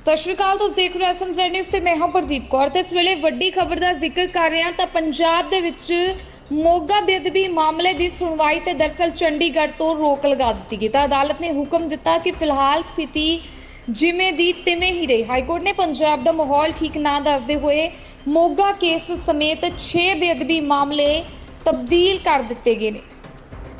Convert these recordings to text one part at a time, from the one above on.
ਸਤਿ ਸ਼੍ਰੀ ਅਕਾਲ, ਤੁਸੀਂ ਦੇਖ ਰਹੇ ਹੋ ਐਸਐਮਜ਼ੈਡ ਨਿਊਜ਼ ਤੇ ਮੈਂ ਹਾਂ ਪ੍ਰਦੀਪ ਕੌਰ ਤੇ ਇਸ ਵੇਲੇ ਵੱਡੀ ਖਬਰ ਦਾ ਜ਼ਿਕਰ ਕਰ ਰਹੇ ਹਾਂ ਤਾਂ ਪੰਜਾਬ ਦੇ ਵਿੱਚ ਮੋਗਾ ਬੇਅਦਬੀ ਮਾਮਲੇ ਦੀ ਸੁਣਵਾਈ ਤੇ ਦਰਸਲ ਚੰਡੀਗੜ੍ਹ ਤੋਂ ਰੋਕ ਲਗਾ ਦਿੱਤੀ ਗਈ। ਤਾਂ ਅਦਾਲਤ ਨੇ ਹੁਕਮ ਦਿੱਤਾ ਕਿ ਫਿਲਹਾਲ ਸਥਿਤੀ ਜਿਵੇਂ ਦੀ ਤਿਵੇਂ ਹੀ ਰਹੀ। ਹਾਈਕੋਰਟ ਨੇ ਪੰਜਾਬ ਦਾ ਮਾਹੌਲ ਠੀਕ ਨਾ ਦੱਸਦੇ ਹੋਏ ਮੋਗਾ ਕੇਸ ਸਮੇਤ 6 ਬੇਅਦਬੀ ਮਾਮਲੇ ਤਬਦੀਲ ਕਰ ਦਿੱਤੇ ਗਏ ਨੇ।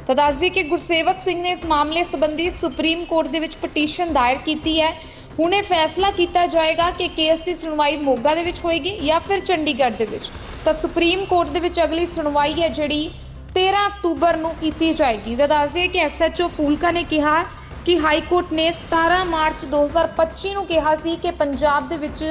ਤਾਂ ਦੱਸ ਕਿ ਗੁਰਸੇਵਕ ਸਿੰਘ ਨੇ ਇਸ ਮਾਮਲੇ ਸੰਬੰਧੀ ਸੁਪਰੀਮ ਕੋਰਟ ਦੇ ਵਿੱਚ ਪਟੀਸ਼ਨ ਦਾਇਰ ਕੀਤੀ ਹੈ। ਹੁਣ ਇਹ ਫੈਸਲਾ ਕੀਤਾ ਜਾਏਗਾ ਕਿ ਕੇਸ ਦੀ ਸੁਣਵਾਈ ਮੋਗਾ ਦੇ ਵਿੱਚ ਹੋਏਗੀ ਜਾਂ ਫਿਰ ਚੰਡੀਗੜ੍ਹ ਦੇ ਵਿੱਚ। ਤਾਂ ਸੁਪਰੀਮ ਕੋਰਟ ਦੇ ਵਿੱਚ ਅਗਲੀ ਸੁਣਵਾਈ ਹੈ ਜਿਹੜੀ 13 ਅਕਤੂਬਰ ਨੂੰ ਕੀਤੀ ਜਾਏਗੀ। ਤਾਂ ਦੱਸ ਦਈਏ ਕਿ ਐਸਐਚਓ ਫੂਲਕਾ ਨੇ ਕਿਹਾ ਕਿ ਹਾਈ ਕੋਰਟ ਨੇ 17 ਮਾਰਚ 2025 ਨੂੰ ਕਿਹਾ ਸੀ ਕਿ ਪੰਜਾਬ ਦੇ ਵਿੱਚ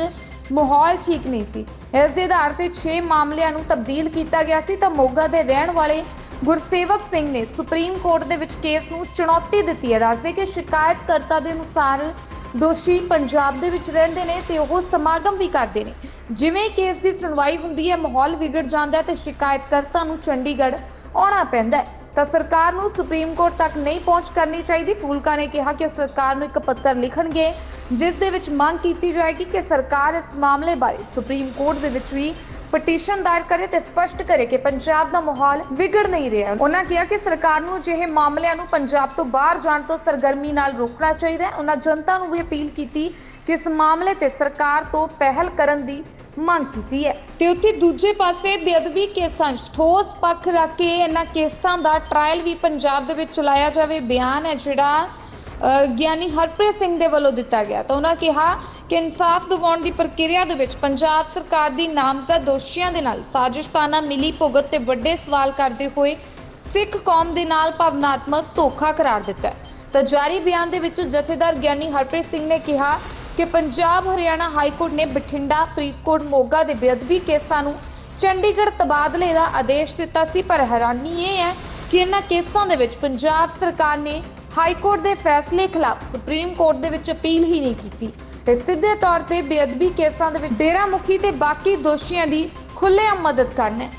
ਮਾਹੌਲ ਠੀਕ ਨਹੀਂ ਸੀ। ਇਸ ਦੇ ਆਧਾਰ ਤੇ 6 ਮਾਮਲਿਆਂ ਨੂੰ ਤਬਦੀਲ ਕੀਤਾ ਗਿਆ ਸੀ। ਤਾਂ ਮੋਗਾ ਦੇ ਰਹਿਣ ਵਾਲੇ ਗੁਰਸੇਵਕ ਸਿੰਘ ਨੇ ਸੁਪਰੀਮ ਕੋਰਟ ਦੇ ਵਿੱਚ ਕੇਸ ਨੂੰ ਚੁਣੌਤੀ ਦਿੱਤੀ ਹੈ। ਦੱਸਦੇ ਕਿ ਸ਼ਿਕਾਇਤਕਰਤਾ ਦੇ ਅਨੁਸਾਰ ਦੋਸ਼ੀ ਪੰਜਾਬ ਦੇ ਵਿੱਚ ਰਹਿੰਦੇ ਨੇ ਤੇ ਉਹ ਸਮਾਗਮ ਵੀ ਕਰਦੇ ਨੇ। ਜਿਵੇਂ ਕੇਸ ਦੀ ਸੁਣਵਾਈ ਹੁੰਦੀ ਹੈ, ਮਾਹੌਲ ਵਿਗੜ ਜਾਂਦਾ ਹੈ ਤੇ ਸ਼ਿਕਾਇਤਕਰਤਾ ਨੂੰ ਚੰਡੀਗੜ੍ਹ ਆਉਣਾ ਪੈਂਦਾ ਹੈ। ਤਾਂ ਸਰਕਾਰ ਨੂੰ ਸੁਪਰੀਮ ਕੋਰਟ ਤੱਕ ਨਹੀਂ ਪਹੁੰਚ ਕਰਨੀ ਚਾਹੀਦੀ। ਫੂਲਕਾ ਨੇ ਕਿਹਾ ਕਿ ਉਹ ਸਰਕਾਰ ਨੂੰ ਇੱਕ ਪੱਤਰ ਲਿਖਣਗੇ, ਜਿਸ ਦੇ ਵਿੱਚ ਮੰਗ ਕੀਤੀ ਜਾਏਗੀ ਕਿ ਸਰਕਾਰ ਇਸ ਮਾਮਲੇ ਬਾਰੇ ਸੁਪਰੀਮ ਕੋਰਟ ਦੇ ਵਿੱਚ ਵੀ ਪਟੀਸ਼ਨ ਦਾਇਰ ਕਰੇ ਤੇ ਸਪਸ਼ਟ ਕਰੇ ਕਿ ਪੰਜਾਬ ਦਾ ਮਾਹੌਲ ਵਿਗੜ ਨਹੀਂ ਰਿਹਾ। ਉਹਨਾਂ ਕਿਹਾ ਕਿ ਸਰਕਾਰ ਨੂੰ ਅਜਿਹੇ ਮਾਮਲਿਆਂ ਨੂੰ ਪੰਜਾਬ ਤੋਂ ਬਾਹਰ ਜਾਣ ਤੋਂ ਸਰਗਰਮੀ ਨਾਲ ਰੋਕਣਾ ਚਾਹੀਦਾ ਹੈ। ਉਹਨਾਂ ਜਨਤਾ ਨੂੰ ਵੀ ਅਪੀਲ ਕੀਤੀ ਕਿ ਇਸ ਮਾਮਲੇ ਤੇ ਸਰਕਾਰ ਤੋਂ ਪਹਿਲ ਕਰਨ ਦੀ ਮੰਗ ਕੀਤੀ ਹੈ। ਤੇ ਉੱਥੇ ਦੂਜੇ ਪਾਸੇ ਬੇਅਦਬੀ ਕੇਸਾਂ 'ਚ ਠੋਸ ਪੱਖ ਰੱਖ ਕੇ ਇਹਨਾਂ ਕੇਸਾਂ ਦਾ ਟ੍ਰਾਇਲ ਵੀ ਪੰਜਾਬ ਦੇ ਵਿੱਚ ਚਲਾਇਆ ਜਾਵੇ ਬਿਆਨ ਹੈ ਜਿਹੜਾ ਗਿਆਨੀ ਹਰਪ੍ਰੀਤ ਸਿੰਘ ਦੇ ਵੱਲੋਂ ਦਿੱਤਾ ਗਿਆ। ਤਾਂ ਉਹਨਾਂ ਕਿਹਾ ਕਿ ਇਨਸਾਫ ਦਿਵਾਉਣ ਦੀ ਪ੍ਰਕਿਰਿਆ ਦੇ ਵਿੱਚ ਪੰਜਾਬ ਸਰਕਾਰ ਦੀ ਨਾਮਜ਼ਦ ਦੋਸ਼ੀਆਂ ਦੇ ਨਾਲ ਸਾਜ਼ਿਸ਼ਤਾਨਾ ਮਿਲੀ ਭੁਗਤ ਤੇ ਵੱਡੇ ਸਵਾਲ ਕਰਦੇ ਹੋਏ ਸਿੱਖ ਕੌਮ ਦੇ ਨਾਲ ਭਾਵਨਾਤਮਕ ਧੋਖਾ ਕਰਾਰ ਦਿੱਤਾ ਤਾਂ ਜਾਰੀ ਬਿਆਨ ਦੇ ਵਿੱਚ ਜਥੇਦਾਰ ਗਿਆਨੀ ਹਰਪ੍ਰੀਤ ਸਿੰਘ ਨੇ ਕਿਹਾ ਕਿ ਪੰਜਾਬ ਹਰਿਆਣਾ ਹਾਈ ਕੋਰਟ ਨੇ ਬਠਿੰਡਾ, ਫਰੀਦਕੋਟ, ਮੋਗਾ ਦੇ ਬੇਅਦਬੀ ਕੇਸਾਂ ਨੂੰ ਚੰਡੀਗੜ੍ਹ ਤਬਾਦਲੇ ਦਾ ਆਦੇਸ਼ ਦਿੱਤਾ ਸੀ, ਪਰ ਹੈਰਾਨੀ ਇਹ ਹੈ ਕਿ ਇਹਨਾਂ ਕੇਸਾਂ ਦੇ ਵਿੱਚ ਪੰਜਾਬ ਸਰਕਾਰ ਨੇ ਹਾਈ ਕੋਰਟ ਦੇ ਫੈਸਲੇ ਖਿਲਾਫ ਸੁਪਰੀਮ ਕੋਰਟ ਦੇ ਵਿੱਚ ਅਪੀਲ ਹੀ ਨਹੀਂ ਕੀਤੀ। ਤੇ ਸਿੱਧੇ ਤੌਰ ਤੇ ਬੇਅਦਬੀ ਕੇਸਾਂ ਦੇ ਵਿੱਚ ਡੇਰਾ ਮੁਖੀ ਤੇ ਬਾਕੀ ਦੋਸ਼ੀਆਂ ਦੀ ਖੁੱਲ੍ਹੇਆਮ ਮਦਦ ਕਰਨਾ ਹੈ।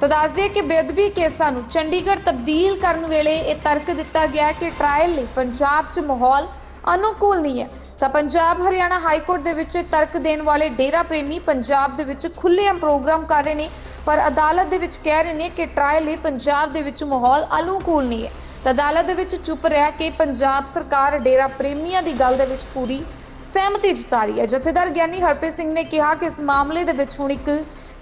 ਤਾਂ ਦੱਸ ਦਈਏ ਕਿ ਬੇਅਦਬੀ ਕੇਸਾਂ ਨੂੰ ਚੰਡੀਗੜ੍ਹ ਤਬਦੀਲ ਕਰਨ ਵੇਲੇ ਇਹ ਤਰਕ ਦਿੱਤਾ ਗਿਆ ਕਿ ਟ੍ਰਾਇਲ ਲਈ ਪੰਜਾਬ 'ਚ ਮਾਹੌਲ ਅਨੁਕੂਲ ਨਹੀਂ ਹੈ। ਤਾਂ ਪੰਜਾਬ ਹਰਿਆਣਾ ਹਾਈ ਕੋਰਟ ਦੇ ਵਿੱਚ ਤਰਕ ਦੇਣ ਵਾਲੇ ਡੇਰਾ ਪ੍ਰੇਮੀ ਪੰਜਾਬ ਦੇ ਵਿੱਚ ਖੁੱਲ੍ਹੇਆਮ ਪ੍ਰੋਗਰਾਮ ਕਰ ਰਹੇ ਨੇ, ਪਰ ਅਦਾਲਤ ਦੇ ਵਿੱਚ ਕਹਿ ਰਹੇ ਨੇ ਕਿ ਟ੍ਰਾਇਲ ਲਈ ਪੰਜਾਬ ਦੇ ਵਿੱਚ ਮਾਹੌਲ ਅਨੁਕੂਲ ਨਹੀਂ ਹੈ। ਤਾਂ ਅਦਾਲਤ ਦੇ ਵਿੱਚ ਚੁੱਪ ਰਹਿ ਕੇ ਪੰਜਾਬ ਸਰਕਾਰ ਡੇਰਾ ਪ੍ਰੇਮੀਆਂ ਦੀ ਗੱਲ ਦੇ ਵਿੱਚ ਪੂਰੀ ਸਹਿਮਤੀ ਜਤਾ ਰਹੀ ਹੈ। ਜਥੇਦਾਰ ਗਿਆਨੀ ਹਰਪ੍ਰੀਤ ਸਿੰਘ ਨੇ ਕਿਹਾ ਕਿ ਇਸ ਮਾਮਲੇ ਦੇ ਵਿੱਚ ਹੁਣ ਇੱਕ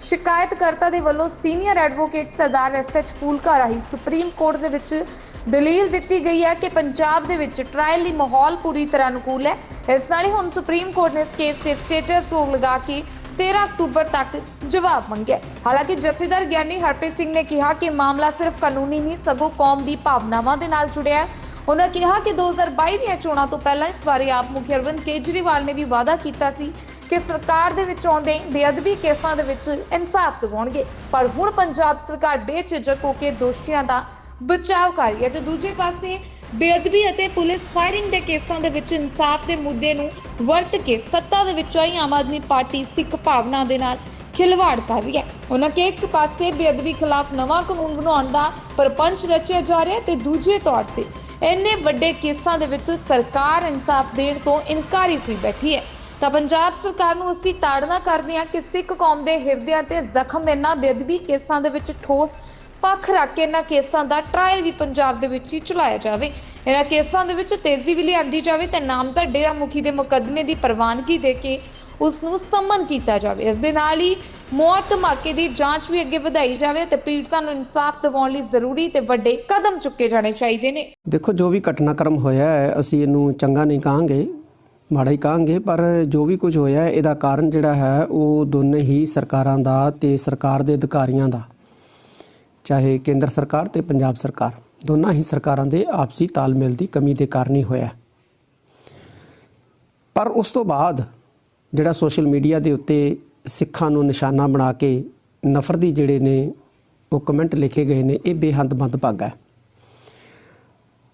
ਸ਼ਿਕਾਇਤਕਰਤਾ ਦੇ ਵੱਲੋਂ senior advocate Sardar S H Phoolka ਰਾਹੀਂ ਸੁਪਰੀਮ ਕੋਰਟ ਦੇ ਵਿੱਚ ਦਲੀਲ ਦਿੱਤੀ ਗਈ ਹੈ ਕਿ ਪੰਜਾਬ ਦੇ ਵਿੱਚ ਟ੍ਰਾਇਲ ਲਈ ਮਾਹੌਲ ਪੂਰੀ ਤਰ੍ਹਾਂ ਅਨੁਕੂਲ ਹੈ। ਇਸ ਨਾਲ ਹੀ ਹੁਣ ਸੁਪਰੀਮ ਕੋਰਟ ਨੇ ਇਸ ਕੇਸ ਤੇ ਸਟੇਟਸ ਰੋਕ ਲਗਾ ਕੇ 13 ਅਕਤੂਬਰ ਤੱਕ ਜਵਾਬ ਮੰਗਿਆ ਹਾਲਾਂਕਿ ਜਥੇਦਾਰ ਗਿਆਨੀ ਹਰਪ੍ਰੀਤ ਸਿੰਘ ਨੇ ਕਿਹਾ ਕਿ ਮਾਮਲਾ ਸਿਰਫ ਕਾਨੂੰਨੀ ਨਹੀਂ, ਸਗੋਂ ਕੌਮ ਦੀ ਭਾਵਨਾਵਾਂ ਦੇ ਨਾਲ ਜੁੜਿਆ ਹੈ। ਉਹਨਾਂ ਕਿਹਾ ਕਿ 2022 ਦੀਆਂ ਚੋਣਾਂ ਤੋਂ ਪਹਿਲਾਂ ਇਸ ਬਾਰੇ ਆਪ ਮੁਖੀ ਅਰਵਿੰਦ ਕੇਜਰੀਵਾਲ ਨੇ ਵੀ ਵਾਅਦਾ ਕੀਤਾ ਸੀ ਕਿ ਸਰਕਾਰ ਦੇ ਵਿੱਚ ਆਉਂਦੇ ਬੇਅਦਬੀ ਕੇਸਾਂ ਦੇ ਵਿੱਚ ਇਨਸਾਫ ਦਿਵਾਉਣਗੇ। ਪਰ ਹੁਣ ਪੰਜਾਬ ਸਰਕਾਰ ਬੇਝਿਜਕ ਹੋ ਕੇ ਦੋਸ਼ੀਆਂ ਦਾ ਬਚਾਅ ਕਰ ਰਹੀ ਹੈ ਤੇ ਦੂਜੇ ਪਾਸੇ ਬੇਅਦਬੀ ਅਤੇ ਪੁਲਿਸ ਫਾਇਰਿੰਗ ਦੇ ਕੇਸਾਂ ਦੇ ਵਿੱਚ ਇਨਸਾਫ ਦੇ ਮੁੱਦੇ ਨੂੰ ਵਰਤ ਕੇ ਸੱਤਾ ਦੇ ਵਿੱਚ ਆਈ ਆਮ ਆਦਮੀ ਪਾਰਟੀ ਸਿੱਖ ਭਾਵਨਾ ਦੇ ਨਾਲ ਖਿਲਵਾੜ ਕਰ ਰਹੀ ਹੈ। ਉਹਨਾਂ ਕਿ ਇੱਕ ਪਾਸੇ ਬੇਅਦਬੀ ਖਿਲਾਫ ਨਵਾਂ ਕਾਨੂੰਨ ਬਣਾਉਣ ਦਾ ਪਰਪੰਚ ਰਚਿਆ ਜਾ ਰਿਹਾ ਤੇ ਦੂਜੇ ਤੌਰ ਤੇ ਇੰਨੇ ਵੱਡੇ ਕੇਸਾਂ ਦੇ ਵਿੱਚ ਸਰਕਾਰ ਇਨਸਾਫ ਦੇਣ ਤੋਂ ਇਨਕਾਰੀ ਹੋਈ ਬੈਠੀ ਹੈ। ਤਾਂ ਪੰਜਾਬ ਸਰਕਾਰ ਨੂੰ ਅਸੀਂ ਤਾੜਨਾ ਕਰਦੇ ਹਾਂ ਕਿ ਸਿੱਖ ਕੌਮ ਦੇ ਹਿਰਦਿਆਂ ਤੇ ਜ਼ਖਮ ਇਹਨਾਂ ਬੇਅਦਬੀ ਕੇਸਾਂ ਦੇ ਵਿੱਚ ਠੋਸ ਪੱਖ ਰੱਖ ਕੇ ਇਹਨਾਂ ਕੇਸਾਂ ਦਾ ਟ੍ਰਾਇਲ ਵੀ ਪੰਜਾਬ ਦੇ ਵਿੱਚ ਹੀ ਚਲਾਇਆ ਜਾਵੇ। ਇਹਨਾਂ ਕੇਸਾਂ ਦੇ ਵਿੱਚ ਤੇਜ਼ੀ ਵੀ ਲਿਆਂਦੀ ਜਾਵੇ ਤੇ ਨਾਮਜ਼ਦ ਡੇਰਾ ਮੁਖੀ ਦੇ ਮੁਕੱਦਮੇ ਦੀ ਪ੍ਰਵਾਨਗੀ ਦੇ ਕੇ ਉਸ ਨੂੰ ਸੰਮਨ ਕੀਤਾ ਜਾਵੇ। ਇਸ ਦੇ ਨਾਲ ਹੀ ਮੌਤ ਧਮਾਕੇ ਦੀ ਜਾਂਚ ਵੀ ਅੱਗੇ ਵਧਾਈ ਜਾਵੇ ਤੇ ਪੀੜਤਾਂ ਨੂੰ ਇਨਸਾਫ ਦਿਵਾਉਣ ਲਈ ਜ਼ਰੂਰੀ ਤੇ ਵੱਡੇ ਕਦਮ ਚੁੱਕੇ ਜਾਣੇ ਚਾਹੀਦੇ ਨੇ। ਦੇਖੋ, ਜੋ ਵੀ ਘਟਨਾਕ੍ਰਮ ਹੋਇਆ ਹੈ, ਅਸੀਂ ਇਹਨੂੰ ਚੰਗਾ ਨਹੀਂ ਕਹਾਂਗੇ, ਮਾੜਾ ਹੀ ਕਹਾਂਗੇ, ਪਰ ਜੋ ਵੀ ਕੁਝ ਹੋਇਆ ਹੈ, ਇਹਦਾ ਕਾਰਨ ਜਿਹੜਾ ਹੈ, ਉਹ ਦੋਨੇ ਹੀ ਸਰਕਾਰਾਂ ਦਾ ਤੇ ਸਰਕਾਰ ਦੇ ਅਧਿਕਾਰੀਆਂ ਦਾ, ਚਾਹੇ ਕੇਂਦਰ ਸਰਕਾਰ ਤੇ ਪੰਜਾਬ ਸਰਕਾਰ। ਦੋਨਾਂ ਹੀ ਸਰਕਾਰਾਂ ਦੇ ਆਪਸੀ ਤਾਲਮੇਲ ਦੀ ਕਮੀ ਦੇ ਕਾਰਨ ਹੀ ਹੋਇਆ ਪਰ ਉਸ ਤੋਂ ਬਾਅਦ ਜਿਹੜਾ ਸੋਸ਼ਲ ਮੀਡੀਆ ਦੇ ਉੱਤੇ ਸਿੱਖਾਂ ਨੂੰ ਨਿਸ਼ਾਨਾ ਬਣਾ ਕੇ ਨਫ਼ਰ ਦੀ ਜਿਹੜੇ ਨੇ ਉਹ ਕਮੈਂਟ ਲਿਖੇ ਗਏ ਨੇ, ਇਹ ਬੇਹੱਦ ਮੰਦਭਾਗਾ ਹੈ।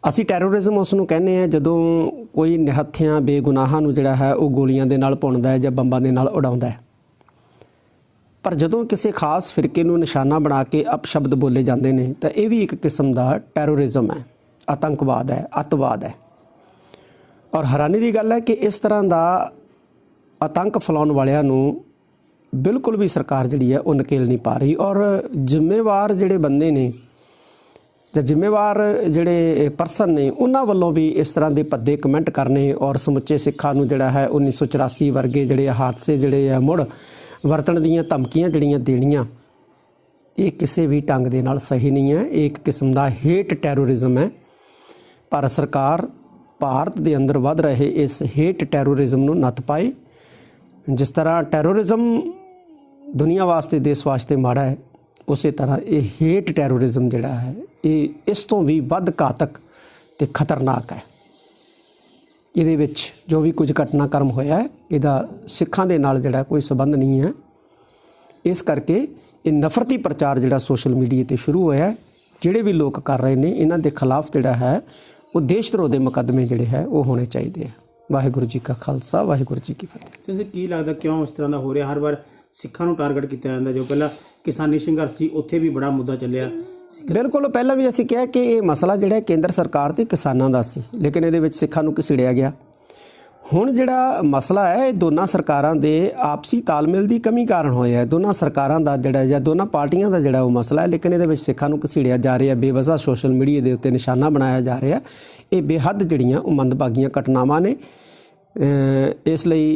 ਅਸੀਂ ਟੈਰੋਰਿਜ਼ਮ ਉਸ ਨੂੰ ਕਹਿੰਦੇ ਆ ਜਦੋਂ ਕੋਈ ਨਿਹੱਥਿਆਂ, ਬੇਗੁਨਾਹਾਂ ਨੂੰ ਜਿਹੜਾ ਹੈ ਉਹ ਗੋਲੀਆਂ ਦੇ ਨਾਲ ਭੁੰਨਦਾ ਹੈ ਜਾਂ ਬੰਬਾਂ ਦੇ ਨਾਲ ਉਡਾਉਂਦਾ ਹੈ। ਪਰ ਜਦੋਂ ਕਿਸੇ ਖਾਸ ਫਿਰਕੇ ਨੂੰ ਨਿਸ਼ਾਨਾ ਬਣਾ ਕੇ ਅਪਸ਼ਬਦ ਬੋਲੇ ਜਾਂਦੇ ਨੇ, ਤਾਂ ਇਹ ਵੀ ਇੱਕ ਕਿਸਮ ਦਾ ਟੈਰੋਰਿਜ਼ਮ ਹੈ, ਆਤੰਕਵਾਦ ਹੈ, ਅੱਤਵਾਦ ਹੈ। ਔਰ ਹੈਰਾਨੀ ਦੀ ਗੱਲ ਹੈ ਕਿ ਇਸ ਤਰ੍ਹਾਂ ਦਾ ਆਤੰਕ ਫੈਲਾਉਣ ਵਾਲਿਆਂ ਨੂੰ ਬਿਲਕੁਲ ਵੀ ਸਰਕਾਰ ਜਿਹੜੀ ਹੈ ਉਹ ਨਕੇਲ ਨਹੀਂ ਪਾ ਰਹੀ ਔਰ ਜ਼ਿੰਮੇਵਾਰ ਜਿਹੜੇ ਬੰਦੇ ਨੇ ਜਾਂ ਜ਼ਿੰਮੇਵਾਰ ਜਿਹੜੇ ਪਰਸਨ ਨੇ, ਉਹਨਾਂ ਵੱਲੋਂ ਵੀ ਇਸ ਤਰ੍ਹਾਂ ਦੇ ਪੱਦੇ ਕਮੈਂਟ ਕਰਨੇ ਔਰ ਸਮੁੱਚੇ ਸਿੱਖਾਂ ਨੂੰ ਜਿਹੜਾ ਹੈ 1984 ਵਰਗੇ ਜਿਹੜੇ ਹਾਦਸੇ ਜਿਹੜੇ ਆ ਮੁੜ ਵਰਤਣ ਦੀਆਂ ਧਮਕੀਆਂ ਜਿਹੜੀਆਂ ਦੇਣੀਆਂ, ਇਹ ਕਿਸੇ ਵੀ ਢੰਗ ਦੇ ਨਾਲ ਸਹੀ ਨਹੀਂ ਹੈ। ਇਹ ਇੱਕ ਕਿਸਮ ਦਾ ਹੇਟ ਟੈਰੋਰਿਜ਼ਮ ਹੈ। ਭਾਰਤ ਸਰਕਾਰ ਭਾਰਤ ਦੇ ਅੰਦਰ ਵੱਧ ਰਹੇ ਇਸ ਹੇਟ ਟੈਰੋਰਿਜ਼ਮ ਨੂੰ ਨੱਥ ਪਾਏ। ਜਿਸ ਤਰ੍ਹਾਂ ਟੈਰੋਰਿਜ਼ਮ ਦੁਨੀਆ ਵਾਸਤੇ, ਦੇਸ਼ ਵਾਸਤੇ ਮਾੜਾ ਹੈ, ਉਸੇ ਤਰ੍ਹਾਂ ਇਹ ਹੇਟ ਟੈਰੋਰਿਜ਼ਮ ਜਿਹੜਾ ਹੈ, ਇਹ ਇਸ ਤੋਂ ਵੀ ਵੱਧ ਘਾਤਕ ਤੇ ਖਤਰਨਾਕ ਹੈ। ਇਹਦੇ ਵਿੱਚ ਜੋ ਵੀ ਕੁਝ ਘਟਨਾਕ੍ਰਮ ਹੋਇਆ ਹੈ, ਇਹਦਾ ਸਿੱਖਾਂ ਦੇ ਨਾਲ ਜਿਹੜਾ ਕੋਈ ਸਬੰਧ ਨਹੀਂ ਹੈ। ਇਸ ਕਰਕੇ ਇਹ ਨਫ਼ਰਤੀ ਪ੍ਰਚਾਰ ਜਿਹੜਾ ਸੋਸ਼ਲ ਮੀਡੀਆ ਤੇ ਸ਼ੁਰੂ ਹੋਇਆ ਹੈ, ਜਿਹੜੇ ਵੀ ਲੋਕ ਕਰ ਰਹੇ ਨੇ, ਇਹਨਾਂ ਦੇ ਖਿਲਾਫ ਜਿਹੜਾ ਹੈ, ਉਹ ਦੇਸ਼ ਧਰੋਹ ਦੇ ਮੁਕੱਦਮੇ ਜਿਹੜੇ ਹੈ, ਉਹ ਹੋਣੇ ਚਾਹੀਦੇ ਆ ਵਾਹਿਗੁਰੂ ਜੀ ਕਾ ਖਾਲਸਾ ਵਾਹਿਗੁਰੂ ਜੀ ਕੀ ਫਤਿਹ। ਤੇ ਕੀ ਲੱਗਦਾ ਕਿਉਂ ਇਸ ਤਰ੍ਹਾਂ ਦਾ ਹੋ ਰਿਹਾ? ਹਰ ਵਾਰ ਸਿੱਖਾਂ ਨੂੰ ਟਾਰਗੇਟ ਕੀਤਾ ਜਾਂਦਾ। ਜੋ ਪਹਿਲਾਂ ਕਿਸਾਨੀ ਸੰਘਰਸ਼ ਸੀ ਉੱਥੇ ਵੀ ਬੜਾ ਮੁੱਦਾ ਚੱਲਿਆ। ਬਿਲਕੁਲ ਪਹਿਲਾਂ ਵੀ ਅਸੀਂ ਕਿਹਾ ਕਿ ਇਹ ਮਸਲਾ ਜਿਹੜਾ ਕੇਂਦਰ ਸਰਕਾਰ ਤੇ ਕਿਸਾਨਾਂ ਦਾ ਸੀ ਲੇਕਿਨ ਇਹਦੇ ਵਿੱਚ ਸਿੱਖਾਂ ਨੂੰ ਘਸੀੜਿਆ ਗਿਆ। ਹੁਣ ਜਿਹੜਾ ਮਸਲਾ ਹੈ, ਇਹ ਦੋਨਾਂ ਸਰਕਾਰਾਂ ਦੇ ਆਪਸੀ ਤਾਲਮੇਲ ਦੀ ਕਮੀ ਕਾਰਨ ਹੋਇਆ ਹੈ। ਦੋਨਾਂ ਸਰਕਾਰਾਂ ਦਾ ਜਿਹੜਾ ਜਾਂ ਦੋਨਾਂ ਪਾਰਟੀਆਂ ਦਾ ਜਿਹੜਾ ਉਹ ਮਸਲਾ ਹੈ, ਲੇਕਿਨ ਇਹਦੇ ਵਿੱਚ ਸਿੱਖਾਂ ਨੂੰ ਘਸੀੜਿਆ ਜਾ ਰਿਹਾ ਬੇਵਜ਼ਾ ਸੋਸ਼ਲ ਮੀਡੀਆ ਦੇ ਉੱਤੇ ਨਿਸ਼ਾਨਾ ਬਣਾਇਆ ਜਾ ਰਿਹਾ। ਇਹ ਬੇਹੱਦ ਜਿਹੜੀਆਂ ਉਹ ਮੰਦਭਾਗੀਆਂ ਘਟਨਾਵਾਂ ਨੇ। ਇਸ ਲਈ